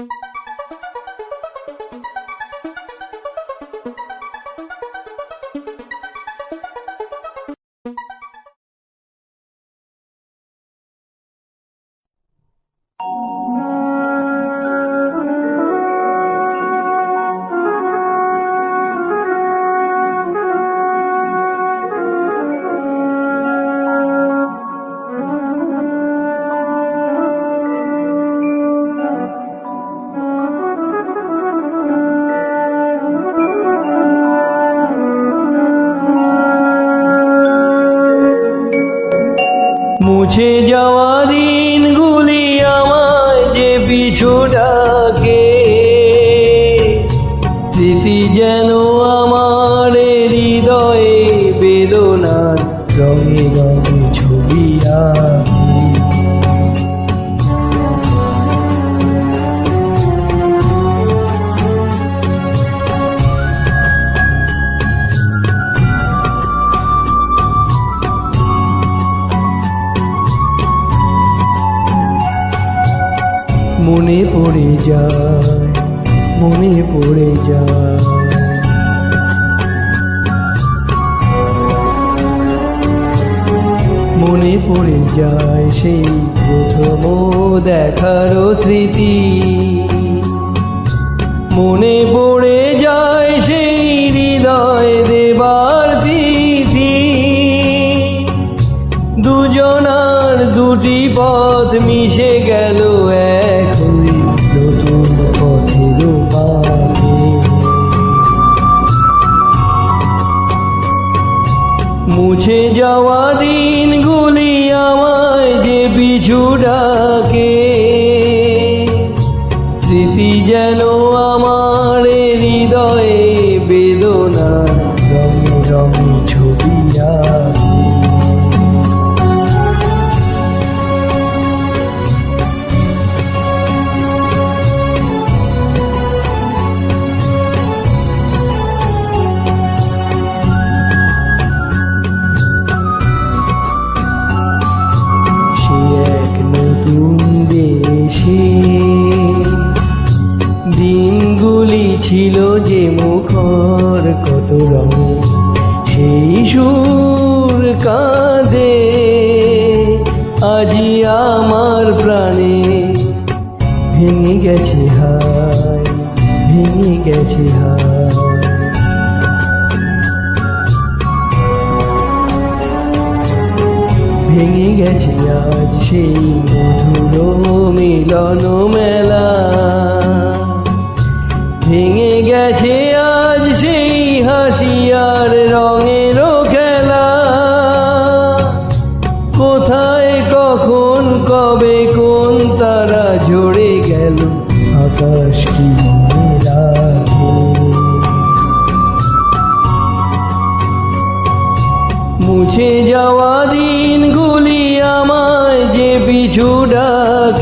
Thank you. মুছে যাওয়া দিনগুলি আমায় যে পিছু মনে পড়ে যায়, মনে পড়ে যায়। মনে পড়ে যায় সেই প্রথম দেখারও স্মৃতি। মনে পড়ে মুছে যাওয়া দিনগুলি আমায় যে পিছু ডাকে। স্মৃতি যেন আমার হৃদয়ে বেদনা রঙে রঙে ছবি কত রঙে সেই সুর কাঁদে। আজি আমার প্রাণে ভেঙে গেছে হায়, ভেঙে গেছে হায়। ভেঙে গেছে আজ সেই মধুর মিলন মেলা। ভেঙে কখন কবে কোন তারা ঝরে গেল? আকাশ কি মুছে যাওয়া দিন দিনগুলি আমায় যে পিছু ডাকে